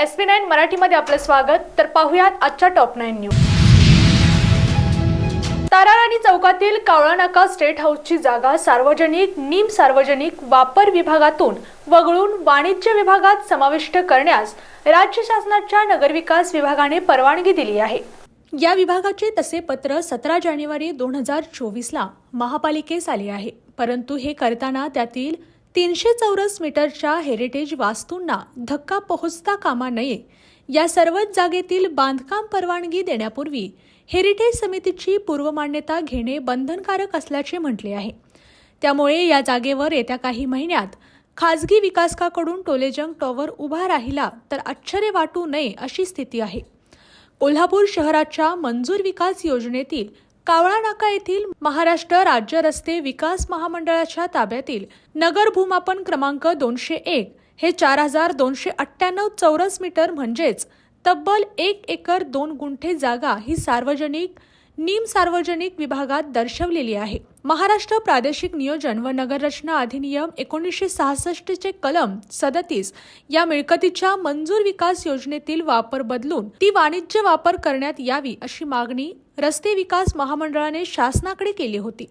S P nine मराठीमध्ये आपलं स्वागत. तर पाहुयात आजच्या टॉप नाईन न्यूज. ताराराणी चौकातील कावळानाका स्टेट हाऊसची जागा सार्वजनिक निम सार्वजनिक वापर विभागातून वगळून वाणिज्य विभागात समाविष्ट करण्यास राज्य शासनाच्या नगरविकास विभागाने परवानगी दिली आहे. या विभागाचे तसे पत्र सतरा जानेवारी दोन हजार चोवीसला महापालिकेस आले आहे. परंतु हे करताना त्यातील तीनशे चौरस मीटरच्या हेरिटेज वास्तूंना धक्का पोहोचता कामा नये. या सर्वच जागेतील बांधकाम परवानगी देण्यापूर्वी हेरिटेज समितीची पूर्वमान्यता घेणे बंधनकारक असल्याचे म्हटले आहे. त्यामुळे या जागेवर येत्या काही महिन्यात खाजगी विकासकाकडून टोलेजंग टॉवर उभा राहिला तर आश्चर्य वाटू नये अशी स्थिती आहे. कोल्हापूर शहराच्या मंजूर विकास योजनेतील कावळा नाका येथील महाराष्ट्र राज्य रस्ते विकास महामंडळाच्या ताब्यातील नगर भूमापन क्रमांक दोनशे एक हे चार हजार दोनशे अठ्ठ्याण्णव चौरस मीटर म्हणजेच तब्बल एक एकर दोन गुंठे जागा ही सार्वजनिक निम सार्वजनिक विभागात दर्शवलेली आहे. महाराष्ट्र प्रादेशिक नियोजन व नगररचना अधिनियम एकोणीसशे सहासष्टचे कलम सदतीस या मिळकतीच्या मंजूर विकास योजनेतील वापर बदलून ती वाणिज्य वापर करण्यात यावी अशी मागणी रस्ते विकास महामंडळाने शासनाकडे केली होती.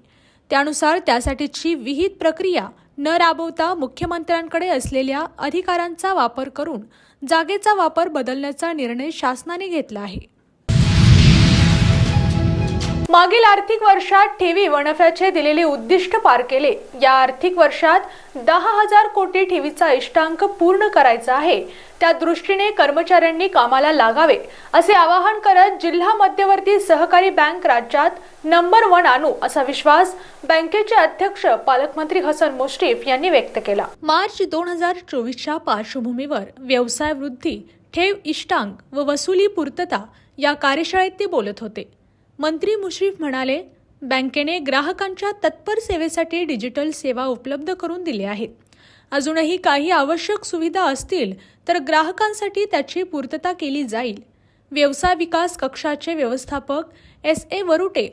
त्यानुसार त्यासाठीची विहित प्रक्रिया न राबवता मुख्यमंत्र्यांकडे असलेल्या अधिकारांचा वापर करून जागेचा वापर बदलण्याचा निर्णय शासनाने घेतला आहे. मागील आर्थिक वर्षात ठेवी व नफ्याचे दिलेले उद्दिष्ट पार केले. या आर्थिक वर्षात दहा हजार कोटी ठेवीचा इष्टांक पूर्ण करायचा आहे. त्या दृष्टीने कर्मचाऱ्यांनी कामाला लागावे असे आवाहन करत जिल्हा मध्यवर्ती सहकारी बँक राज्यात नंबर वन आणू असा विश्वास बँकेचे अध्यक्ष पालकमंत्री हसन मुश्रीफ यांनी व्यक्त केला. मार्च दोन हजार चोवीसच्या पार्श्वभूमीवर व्यवसाय वृद्धी ठेव इष्टांक व वसुली पूर्तता या कार्यशाळेत ते बोलत होते. मंत्री मुश्रीफ म्हणाले बँकेने ग्राहकांच्या तत्पर सेवेसाठी डिजिटल सेवा उपलब्ध करून दिल्या आहेत. अजूनही काही आवश्यक सुविधा असतील तर ग्राहकांसाठी त्याची पूर्तता केली जाईल. व्यवसाय विकास कक्षाचे व्यवस्थापक एस ए वरुटे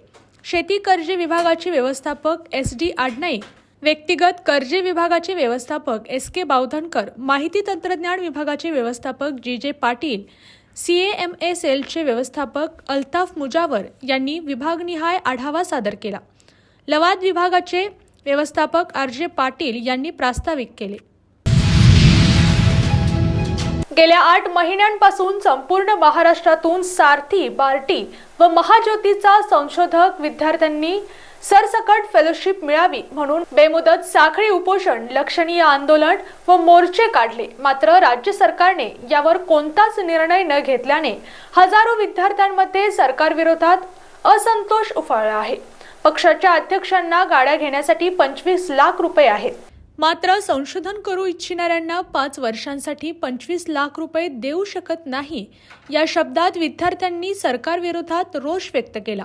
शेती कर्ज विभागाचे व्यवस्थापक एस डी आडनाई व्यक्तिगत कर्जे विभागाचे व्यवस्थापक एस के बावधनकर माहिती तंत्रज्ञान विभागाचे व्यवस्थापक G J Patil C M A सेलचे व्यवस्थापक अल्ताफ मुजावर यांनी विभागनिहाय आढावा सादर केला. लवाद विभागाचे व्यवस्थापक आर जे पाटील यांनी प्रास्ताविक केले. गेल्या आठ महिन्यांपासून संपूर्ण महाराष्ट्रातून सारथी बार्टी व महाज्योतीचा संशोधक विद्यार्थ्यांनी सरसकट फेलोशिप मिळावी म्हणून बेमुदत साखळी उपोषण लक्षणीय आंदोलन व मोर्चे काढले. मात्र राज्य सरकारने यावर कोणताच निर्णय न घेतल्याने हजारो विद्यार्थ्यांमध्ये सरकारविरोधात असंतोष उफाळला आहे. पक्षाच्या अध्यक्षांना गाड्या घेण्यासाठी पंचवीस लाख रुपये आहेत. मात्र संशोधन करू इच्छिणाऱ्यांना पाच वर्षांसाठी पंचवीस लाख रुपये देऊ शकत नाही. या शब्दात विद्यार्थ्यांनी सरकारविरोधात रोष व्यक्त केला.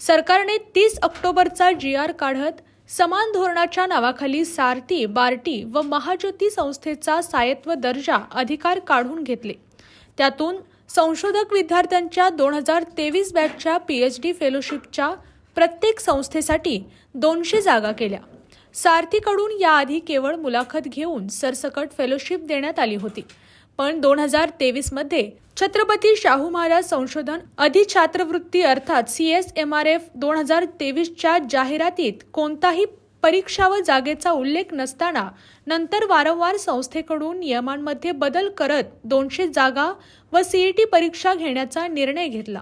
सरकारने तीस ऑक्टोबरचा जी आर काढत समान धोरणाच्या नावाखाली सारथी बार्टी व महाज्योती संस्थेचा सायत्व दर्जा अधिकार काढून घेतले. त्यातून संशोधक विद्यार्थ्यांच्या दोन हजार तेवीस बॅचच्या पीएच डी फेलोशिपच्या प्रत्येक संस्थेसाठी दोनशे जागा केल्या. सारथीकडून याआधी केवळ मुलाखत घेऊन सरसकट फेलोशिप देण्यात आली होती. पण दोन हजार तेवीसमध्ये छत्रपती शाहू महाराज संशोधन अधिछात्रवृत्ती अर्थात C S M R F दोन हजार तेवीसच्या जाहिरातीत कोणताही परीक्षा व जागेचा उल्लेख नसताना नंतर वारंवार संस्थेकडून नियमांमध्ये बदल करत दोनशे जागा व सीईटी परीक्षा घेण्याचा निर्णय घेतला.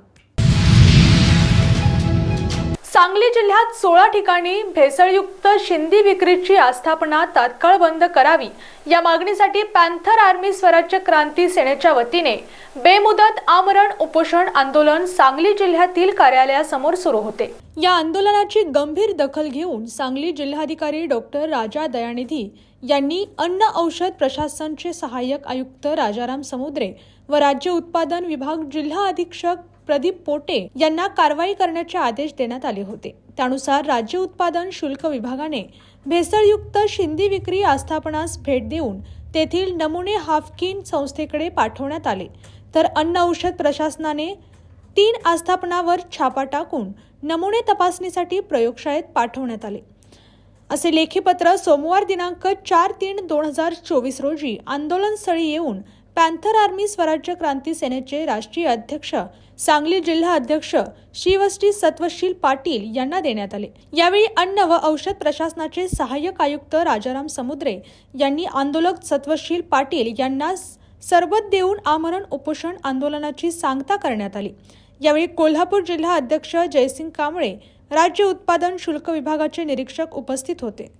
सांगली जिल्ह्यात सोळा ठिकाणी भेसळयुक्त शिंदी विक्रीची आस्थापना तात्काळ बंद करावी. या मागणीसाठी पॅन्थर आर्मी स्वराज्य क्रांती सेनेच्या वतीने बेमुदत आमरण उपोषण आंदोलन सांगली जिल्ह्यातील कार्यालयासमोर सुरू होते. या आंदोलनाची गंभीर दखल घेऊन सांगली जिल्हाधिकारी डॉक्टर राजा दयानिधी यांनी अन्न औषध प्रशासनचे सहाय्यक आयुक्त राजाराम समुद्रे व राज्य उत्पादन विभाग जिल्हा अधीक्षक प्रदीप पोटे यांना कारवाई करण्याचे आदेश देण्यात आले होते. त्यानुसार राज्य उत्पादन शुल्क विभागाने भेसळयुक्त शिंदी विक्री आस्थापनास भेट देऊन तेथील नमुने हाफकिन संस्थेकडे पाठवण्यात आले. तर अन्न औषध प्रशासनाने तीन आस्थापनावर छापा टाकून नमुने तपासणीसाठी प्रयोगशाळेत पाठवण्यात आले. असे लेखीपत्र सोमवार दिनांक चार तीन दोन हजार चोवीस रोजी आंदोलनस्थळी येऊन पॅन्थर आर्मी स्वराज्य क्रांती सेनेचे राष्ट्रीय अध्यक्ष सांगली जिल्हा अध्यक्ष शिवश्री सत्वशील पाटील यांना देण्यात आले. यावेळी अन्न व औषध प्रशासनाचे सहाय्यक आयुक्त राजाराम समुद्रे यांनी आंदोलक सत्वशील पाटील यांना सरबत देऊन आमरण उपोषण आंदोलनाची सांगता करण्यात आली. यावेळी कोल्हापूर जिल्हा अध्यक्ष जयसिंग कांबळे राज्य उत्पादन शुल्क विभागाचे निरीक्षक उपस्थित होते.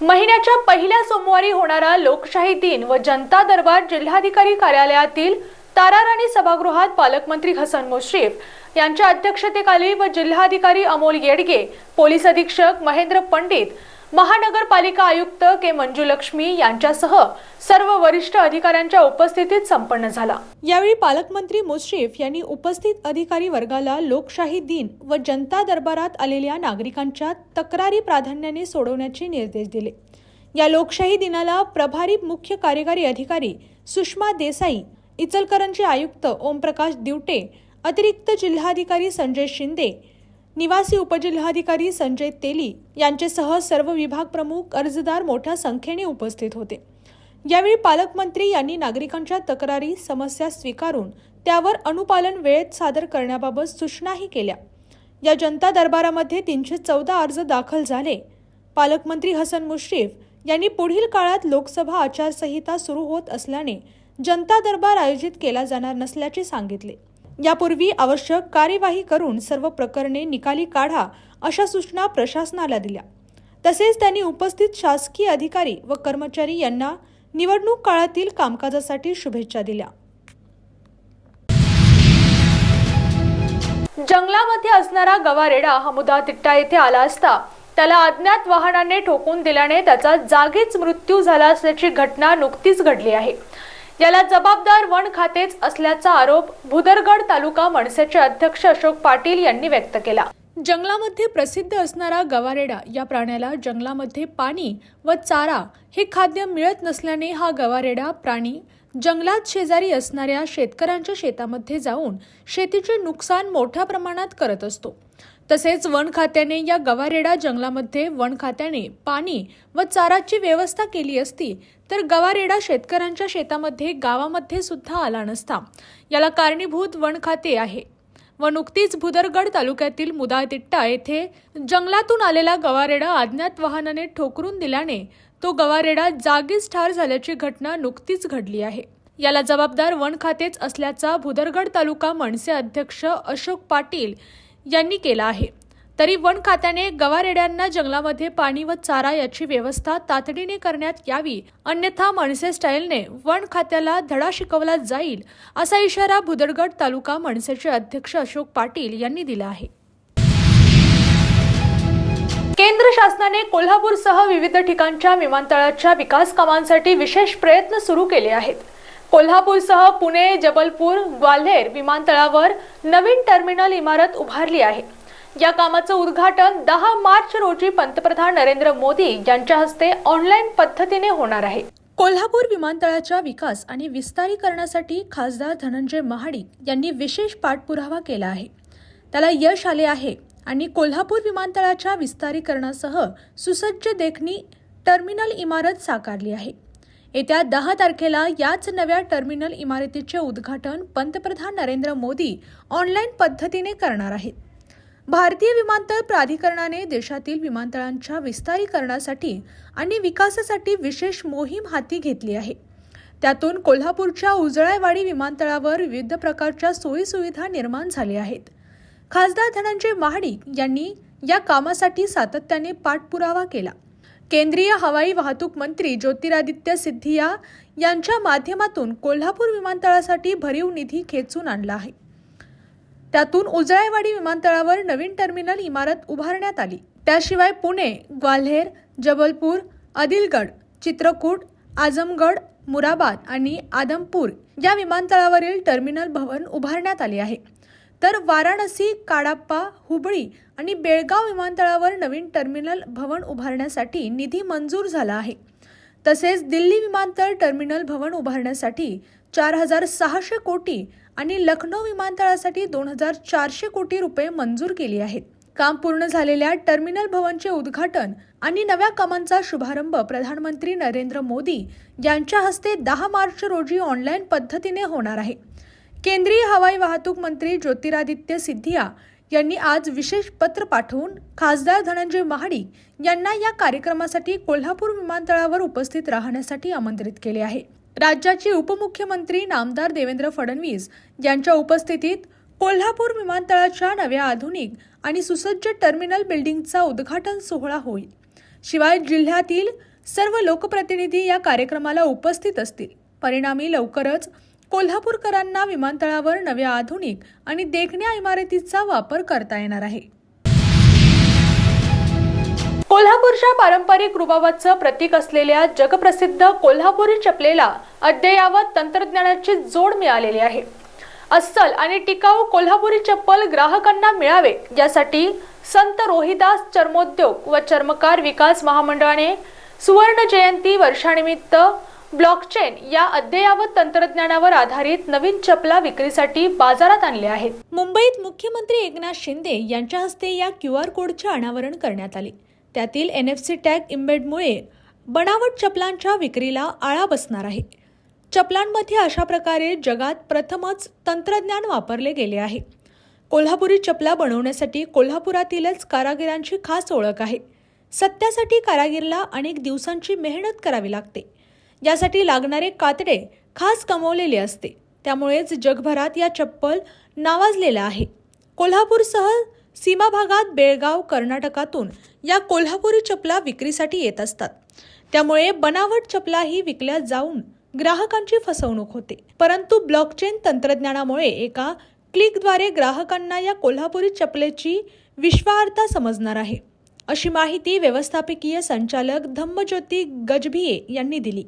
महिन्याच्या पहिल्या सोमवारी होणारा लोकशाही दिन व जनता दरबार जिल्हाधिकारी कार्यालयातील ताराराणी सभागृहात पालकमंत्री हसन मुश्रीफ यांच्या अध्यक्षतेखाली व जिल्हाधिकारी अमोल येडगे पोलीस अधीक्षक महेंद्र पंडित महानगरपालिका आयुक्त के मंजुलक्ष्मी यांच्यासह सर्व वरिष्ठ अधिकाऱ्यांच्या उपस्थितीत संपन्न झाला. यावेळी पालकमंत्री मुश्रीफ यांनी उपस्थित अधिकारी वर्गाला लोकशाही दिन व जनता दरबारात आलेल्या नागरिकांच्या तक्रारी प्राधान्याने सोडवण्याचे निर्देश दिले. या लोकशाही दिनाला प्रभारी मुख्य कार्यकारी अधिकारी सुषमा देसाई इचलकरंजी आयुक्त ओमप्रकाश दिवटे अतिरिक्त जिल्हाधिकारी संजय शिंदे निवासी उपजिल्हाधिकारी संजय तेली यांच्यासह सर्व विभाग प्रमुख अर्जदार मोठ्या संख्येने उपस्थित होते. यावेळी पालकमंत्री यांनी नागरिकांच्या तक्रारी समस्या स्वीकारून त्यावर अनुपालन वेळेत सादर करण्याबाबत सूचनाही केल्या. या जनता दरबारामध्ये तीनशे चौदा अर्ज दाखल झाले. पालकमंत्री हसन मुश्रीफ यांनी पुढील काळात लोकसभा आचारसंहिता सुरू होत असल्याने जनता दरबार आयोजित केला जाणार नसल्याचे सांगितले. यापूर्वी आवश्यक कार्यवाही करून सर्व प्रकरणे निकाली काढा अशा सूचना प्रशासनाला दिल्या. तसेच त्यांनी उपस्थित शासकीय अधिकारी व कर्मचारी यांना निवडणूक काळातील कामकाजासाठी शुभेच्छा दिल्या. जंगलामध्ये असणारा गवारेडा हा मुदा तिट्टा येथे आला असता त्याला अज्ञात वाहनाने ठोकून दिल्याने त्याचा जागीच मृत्यू झाला असल्याची घटना नुकतीच घडली आहे. याला जबाबदार वन खातेच असल्याचा आरोप भुदरगड तालुका मनसेचे अध्यक्ष अशोक पाटील यांनी व्यक्त केला. जंगलामध्ये प्रसिद्ध असणारा गवारेडा या प्राण्याला जंगलामध्ये पाणी व चारा हे खाद्य मिळत नसल्याने हा गवारेडा प्राणी जंगलात शेजारी असणाऱ्या शेतकऱ्यांच्या शेतामध्ये जाऊन शेतीचे नुकसान मोठ्या प्रमाणात करत असतो. तसेच वन खात्याने या गवारेडा जंगलामध्ये वन खात्याने पाणी व चाराची व्यवस्था केली असती तर गवारेडा शेतकऱ्यांच्या शेतामध्ये गावामध्ये सुद्धा आला नसता. याला कारणीभूत वन खाते आहे. व नुकतीच भुदरगड तालुक्यातील मुदातिट्टा येथे जंगलातून आलेला गवारेडा अज्ञात वाहनाने ठोकरून दिल्याने तो गवारेडा जागीच ठार झाल्याची घटना नुकतीच घडली आहे. याला जबाबदार वन खातेच असल्याचा भुदरगड तालुका मनसे अध्यक्ष अशोक पाटील यांनी केला आहे. तरी वन खात्याने गवारेड्यांना जंगलामध्ये पाणी व चारा याची व्यवस्था तातडीने करण्यात यावी अन्यथा मनसे स्टाईलने वन खात्याला धडा शिकवला जाईल असा इशारा भुदरगड तालुका मनसेचे अध्यक्ष अशोक पाटील यांनी दिला आहे. केंद्र शासनाने कोल्हापूरसह विविध ठिकाणच्या विमानतळाच्या विकास कामांसाठी विशेष प्रयत्न सुरू केले आहेत. कोल्हापूरसह पुणे जबलपूर ग्वाल्हेर विमानतळावर नवीन टर्मिनल इमारत उभारली आहे. या कामाचं उद्घाटन दहा मार्च रोजी पंतप्रधान नरेंद्र मोदी यांच्या हस्ते ऑनलाईन पद्धतीने होणार आहे. कोल्हापूर विमानतळाच्या विकास आणि विस्तारीकरणासाठी खासदार धनंजय महाडिक यांनी विशेष पाठपुरावा केला आहे. त्याला यश आले आहे आणि कोल्हापूर विमानतळाच्या विस्तारीकरणासह सुसज्ज देखणी टर्मिनल इमारत साकारली आहे. येत्या दहा तारखेला याच नव्या टर्मिनल इमारतीचे उद्घाटन पंतप्रधान नरेंद्र मोदी ऑनलाईन पद्धतीने करणार आहेत. भारतीय विमानतळ प्राधिकरणाने देशातील विमानतळांच्या विस्तारीकरणासाठी आणि विकासासाठी विशेष मोहीम हाती घेतली आहे. त्यातून कोल्हापूरच्या उजळायवाडी विमानतळावर विविध प्रकारच्या सोयीसुविधा निर्माण झाल्या आहेत. खासदार धनंजय महाडिक यांनी या कामासाठी सातत्याने पाठपुरावा केला. केंद्रीय हवाई वाहतूक मंत्री ज्योतिरादित्य सिद्धिया यांच्या माध्यमातून कोल्हापूर विमानतळासाठी भरीव निधी खेचून आणला आहे. त्यातून उजळेवाडी विमानतळावर नवीन टर्मिनल इमारत उभारण्यात आली. त्याशिवाय पुणे ग्वाल्हेर जबलपूर आदिलगड चित्रकूट आजमगड मुराबाद आणि आदमपूर या विमानतळावरील टर्मिनल भवन उभारण्यात आले आहे. तर वाराणसी काडाप्पा हुबळी आणि बेळगाव विमानतळावर नवीन टर्मिनल भवन उभारण्यासाठी निधी मंजूर झाला आहे. तसेच दिल्ली विमानतळ टर्मिनल भवन उभारण्यासाठी चार हजार सहाशे कोटी आणि लखनौ विमानतळासाठी दोन हजार चारशे कोटी रुपये मंजूर केली आहेत. काम पूर्ण झालेल्या टर्मिनल भवनचे उद्घाटन आणि नव्या कामांचा शुभारंभ प्रधानमंत्री नरेंद्र मोदी यांच्या हस्ते दहा मार्च रोजी ऑनलाईन पद्धतीने होणार आहे. केंद्रीय हवाई वाहतूक मंत्री ज्योतिरादित्य सिंधिया यांनी आज विशेष पत्र पाठवून खासदार धनंजय महाडिक यांना या कार्यक्रमासाठी कोल्हापूर विमानतळावर उपस्थित राहण्यासाठी आमंत्रित केले आहे. राज्याचे उपमुख्यमंत्री नामदार देवेंद्र फडणवीस यांच्या उपस्थितीत कोल्हापूर विमानतळाच्या नव्या आधुनिक आणि सुसज्ज टर्मिनल बिल्डिंगचा उद्घाटन सोहळा होईल. शिवाय जिल्ह्यातील सर्व लोकप्रतिनिधी या कार्यक्रमाला उपस्थित असतील. परिणामी लवकरच कोल्हापूरकरांना विमानतळावर नव्या आधुनिक आणि देखण्या इमारतीचा वापर करता येणार आहे. कोल्हापूरच्या पारंपरिक रुबाबाचं प्रतीक असलेल्या जगप्रसिद्ध कोल्हापुरी चपलेला अद्ययावत तंत्रज्ञानाची जोड मिळालेली आहे. अस्सल आणि टिकाऊ कोल्हापुरी चप्पल ग्राहकांना मिळावे यासाठी संत रोहिदास चर्मोद्योग व चर्मकार विकास महामंडळाने सुवर्ण जयंती वर्षानिमित्त ब्लॉकचेन या अद्ययावत तंत्रज्ञानावर आधारित नवीन चपला विक्रीसाठी बाजारात आणले आहेत. मुंबईत मुख्यमंत्री एकनाथ शिंदे यांच्या हस्ते या क्यू आर कोडचे अनावरण करण्यात आले. त्यातील एन एफ सी टॅग इम्बेडमुळे बनावट चपलांच्या विक्रीला आळा बसणार आहे. चपलांमध्ये अशा प्रकारे जगात प्रथमच तंत्रज्ञान वापरले गेले आहे. कोल्हापुरी चपला बनवण्यासाठी कोल्हापुरातीलच कारागिरांची खास ओळख आहे. सत्यासाठी कारागीरला अनेक दिवसांची मेहनत करावी लागते. यासाठी लागणारे कातडे खास कमवलेले असते. त्यामुळेच जगभरात या चप्पल नावाजलेला आहे. कोल्हापूरसह सीमा भागात बेळगाव कर्नाटकातून या कोल्हापुरी चपला विक्रीसाठी येत असतात. त्यामुळे बनावट चपलाही विकल्या जाऊन ग्राहकांची फसवणूक होते. परंतु ब्लॉकचेन तंत्रज्ञानामुळे एका क्लिकद्वारे ग्राहकांना या कोल्हापुरी चपलेची विश्वार्हता समजणार आहे. अशी माहिती व्यवस्थापकीय संचालक धम्मज्योती गजभिये यांनी दिली.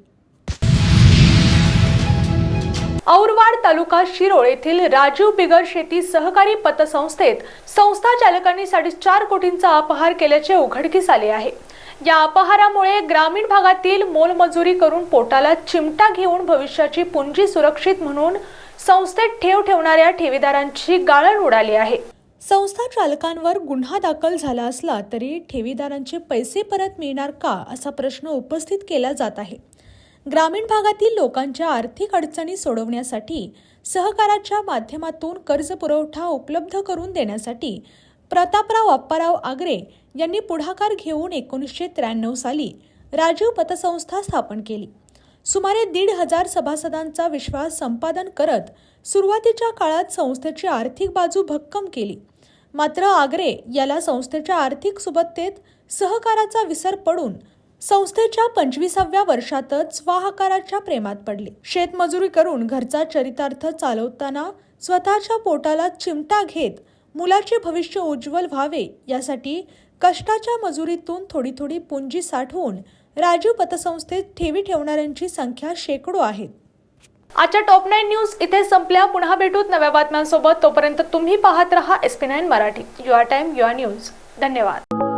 औरवाड तालुका शिरोळ येथील राजीव बिगर शेती सहकारी पतसंस्थेत संस्था चालकांनी साडेचार कोटींचा अपहार केल्याचे उघडकीस आले आहे. या अपहारामुळे ग्रामीण भागातील मोलमजुरी करून पोटाला चिमटा घेऊन भविष्याची पुंजी सुरक्षित म्हणून संस्थेत ठेव ठेवणाऱ्या ठेवीदारांची गाळण उडाली आहे. संस्था चालकांवर गुन्हा दाखल झाला असला तरी ठेवीदारांचे पैसे परत मिळणार का असा प्रश्न उपस्थित केला जात आहे. ग्रामीण भागातील लोकांच्या आर्थिक अडचणी सोडवण्यासाठी सहकाराच्या माध्यमातून कर्ज पुरवठा उपलब्ध करून देण्यासाठी प्रतापराव अप्पाराव आगरे यांनी पुढाकार घेऊन एकोणीसशे त्र्याण्णव साली राजीव पतसंस्था स्थापन केली. सुमारे दीड हजार सभासदांचा विश्वास संपादन करत सुरुवातीच्या काळात संस्थेची आर्थिक बाजू भक्कम केली. मात्र आगरे याला संस्थेच्या आर्थिक सुबत्तेत सहकाराचा विसर पडून संस्थेच्या पंचवीसाव्या वर्षातच स्वाहाकाराच्या प्रेमात पडले. शेतमजुरी करून घरचा चरितार्थ चालवताना स्वतःच्या पोटाला चिमटा घेत मुलाचे भविष्य उज्ज्वल व्हावे यासाठी कष्टाच्या मजुरीतून थोडी थोडी पुंजी साठवून राजीव पतसंस्थेत ठेवी ठेवणाऱ्यांची संख्या शेकडो आहेत आजच्या टॉप नाईन न्यूज इथे संपल्या. पुन्हा भेटूत नव्या बातम्यांसोबत. तोपर्यंत तुम्ही पाहत रहा S P nine Marathi. Your time your news. धन्यवाद.